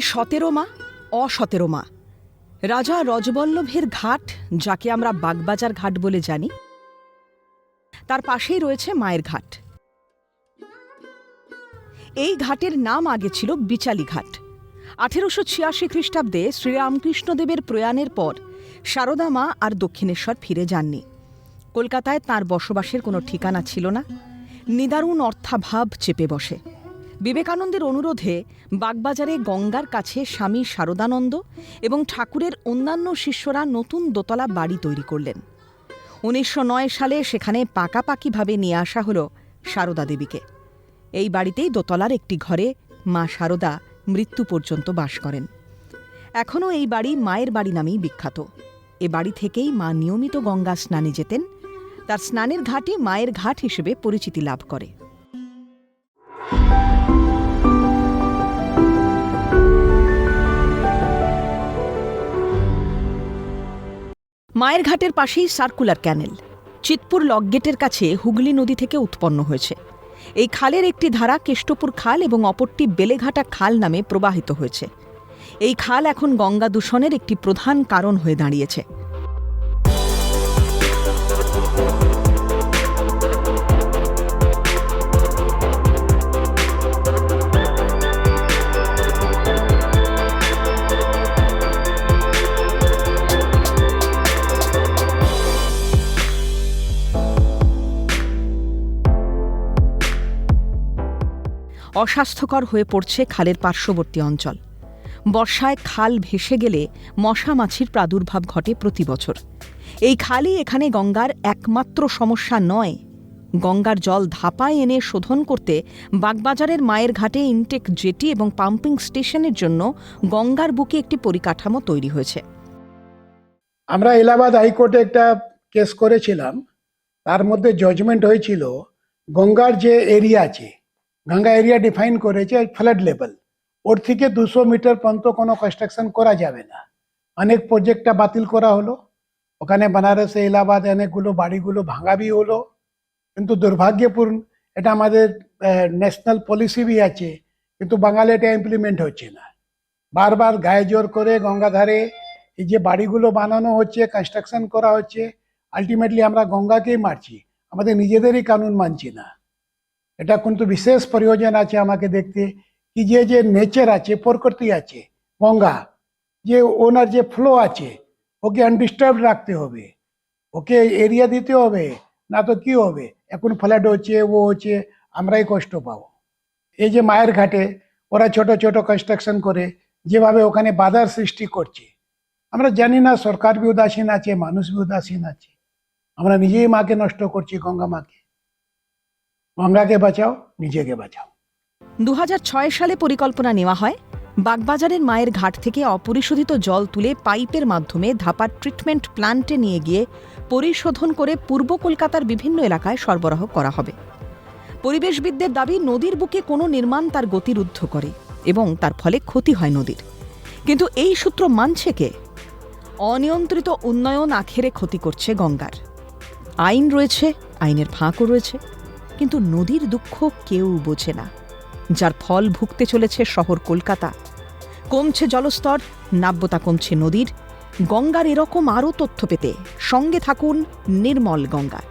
সতেরো মা, অসতেরো মা। রাজা রজবল্লভের ঘাট, যাকে আমরা বাগবাজার ঘাট বলে জানি, তার পাশেই রয়েছে মায়ের ঘাট। এই ঘাটের নাম আগে ছিল বিচালি ঘাট। আঠেরোশো ছিয়াশি খ্রিস্টাব্দে শ্রীরামকৃষ্ণদেবের প্রয়াণের পর সারদা মা আর দক্ষিণেশ্বর ফিরে যাননি। কলকাতায় তার বসবাসের কোনো ঠিকানা ছিল না। নিদারুণ অর্থাভাব চেপে বসে। বিবেকানন্দের অনুরোধে বাগবাজারে গঙ্গার কাছে স্বামী শারদানন্দ এবং ঠাকুরের অন্যান্য শিষ্যরা নতুন দোতলা বাড়ি তৈরি করলেন। উনিশশো নয় সালে সেখানে পাকাপাকিভাবে নিয়ে আসা হলো সারদা দেবীকে। এই বাড়িতেই দোতলার একটি ঘরে মা সারদা মৃত্যু পর্যন্ত বাস করেন। এখনও এই বাড়ি মায়ের বাড়ি নামেই বিখ্যাত। এ বাড়ি থেকেই মা নিয়মিত গঙ্গা স্নানে যেতেন। তার স্নানের ঘাটই মায়ের ঘাট হিসেবে পরিচিতি লাভ করে। মায়ের ঘাটের পাশেই সার্কুলার ক্যানেল। চিতপুর লকগেটের কাছে হুগলি নদী থেকে উৎপন্ন হয়েছে। এই খালের একটি ধারা কেষ্টপুর খাল এবং অপরটি বেলেঘাটা খাল নামে প্রবাহিত হয়েছে। এই খাল এখন গঙ্গা দূষণের একটি প্রধান কারণ হয়ে দাঁড়িয়েছে। অস্বাস্থ্যকর হয়ে পড়ছে খালের পার্শ্ববর্তী অঞ্চল। বর্ষায় খাল ভেসে গেলে মশা মাছির প্রাদুর্ভাব ঘটে প্রতি বছর। এই খালই এখানে গঙ্গার একমাত্র সমস্যা নয়। গঙ্গার জল ধাপায় এনে শোধন করতে বাগবাজারের মায়ের ঘাটে ইনটেক জেটি এবং পাম্পিং স্টেশনের জন্য গঙ্গার বুকে একটি পরিকাঠামো তৈরি হয়েছে। আমরা এলাহাবাদ হাইকোর্টে একটা কেস করেছিলাম। তার মধ্যে জজমেন্ট হয়েছিল, গঙ্গার যে এরিয়া আছে গঙ্গা এরিয়া ডিফাইন করেছে ফ্লাড লেভেল ওর থেকে দুশো মিটার পর্যন্ত কোনো কনস্ট্রাকশন করা যাবে না। অনেক প্রজেক্টটা বাতিল করা হলো। ওখানে বানারসে এলাহাবাদ অনেকগুলো বাড়িগুলো ভাঙাবি হলো। কিন্তু দুর্ভাগ্যপূর্ণ, এটা আমাদের ন্যাশনাল পলিসি বি আছে, কিন্তু বাঙালি এটা ইমপ্লিমেন্ট হচ্ছে না। বারবার গায়ে জোর করে গঙ্গাধারে এই যে বাড়িগুলো বানানো হচ্ছে কনস্ট্রাকশন করা হচ্ছে আলটিমেটলি আমরা গঙ্গাকেই মারছি। আমাদের নিজেদেরই কানুন মানছি না। এটা কিন্তু বিশেষ প্রয়োজন আছে আমাকে দেখতে। কি যে যে নেচার আছে, প্রকৃতি আছে, গঙ্গা, যে ওনার যে ফ্লো আছে, ওকে আনডিস্টার্ব রাখতে হবে। ওকে এরিয়া দিতে হবে, না তো কি হবে? এখন ফ্ল্যাট হচ্ছে, ও হচ্ছে, আমরাই কষ্ট পাবো। এই যে মায়ের ঘাটে, ওরা ছোট ছোট কনস্ট্রাকশন করে, যেভাবে ওখানে বাধার সৃষ্টি করছে। আমরা জানি না, সরকার বি উদাসীন আছে, মানুষ বি উদাসীন আছে। আমরা নিজেই মাকে নষ্ট করছি, গঙ্গা মাকে। গঙ্গাকে বাঁচাও, নিজেকে বাঁচাও। দু হাজার ছয় সালে পরিকল্পনা নেওয়া হয়, বাগবাজারের মায়ের ঘাট থেকে অপরিশোধিত জল তুলে পাইপের মাধ্যমে ধাপার ট্রিটমেন্ট প্ল্যান্টে নিয়ে গিয়ে পরিশোধন করে পূর্ব কলকাতার বিভিন্ন এলাকায় সরবরাহ করা হবে। পরিবেশবিদদের দাবি, নদীর বুকে কোনো নির্মাণ তার গতিরুদ্ধ করে এবং তার ফলে ক্ষতি হয় নদীর। কিন্তু এই সূত্র মানছে কে? অনিয়ন্ত্রিত উন্নয়ন আখেরে ক্ষতি করছে গঙ্গার। আইন রয়েছে, আইনের ফাঁকও রয়েছে। কিন্তু নদীর দুঃখ কেউ বোঝে না, যার ফল ভুগতে চলেছে শহর কলকাতা। কমছে জলস্তর, নাব্যতা কমছে নদীর। গঙ্গার এরকম আরও তথ্য পেতে সঙ্গে থাকুন নির্মল গঙ্গার।